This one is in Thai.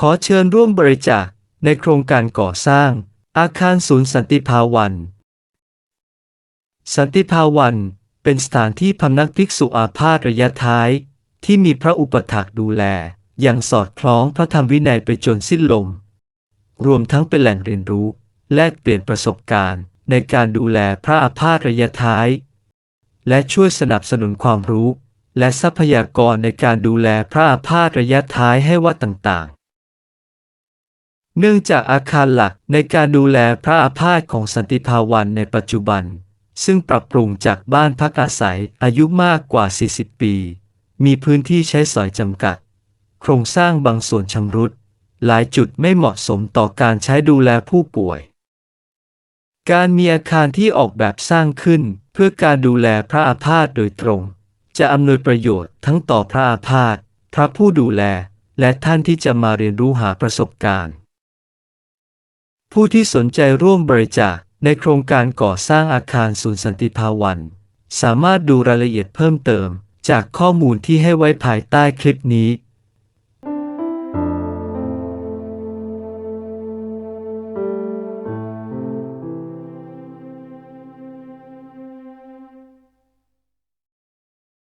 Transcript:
ขอเชิญร่วมบริจาคในโครงการก่อสร้าง อาคารศูนย์สันติภาวัน สันติภาวัน เป็นสถานที่พำนักภิกษุอาพาธระยะท้าย ที่มีพระอุปถักดูแล อย่างสอดคล้องพระธรรมวินัยไปจนสิ้นลม รวมทั้งเป็นแหล่งเรียนรู้ แลกเปลี่ยนประสบการณ์ ในการดูแลพระอาพาธระยะท้าย และช่วยสนับสนุนความรู้ และทรัพยากรในการดูแลพระอาพาธระยะท้ายให้วัดต่าง เนื่องจากอาคารหลักในการดูแลพระอาพาธของสันติภาวันในปัจจุบัน ซึ่งปรับปรุงจากบ้านพักอาศัยอายุมากกว่า 40 ปี มีพื้นที่ใช้สอยจำกัด โครงสร้างบางส่วนชำรุด หลายจุดไม่เหมาะสมต่อการใช้ดูแลผู้ป่วย การมีอาคารที่ออกแบบสร้างขึ้นเพื่อการดูแลพระอาพาธโดยตรง จะอำนวยประโยชน์ทั้งต่อพระอาพาธพระผู้ดูแล และท่านที่จะมาเรียนรู้หาประสบการณ์ ผู้ที่สนใจร่วมบริจาคในโครงการก่อสร้างอาคารศูนย์สันติภาวัน สามารถดูรายละเอียดเพิ่มเติม จากข้อมูลที่ให้ไว้ภายใต้คลิปนี้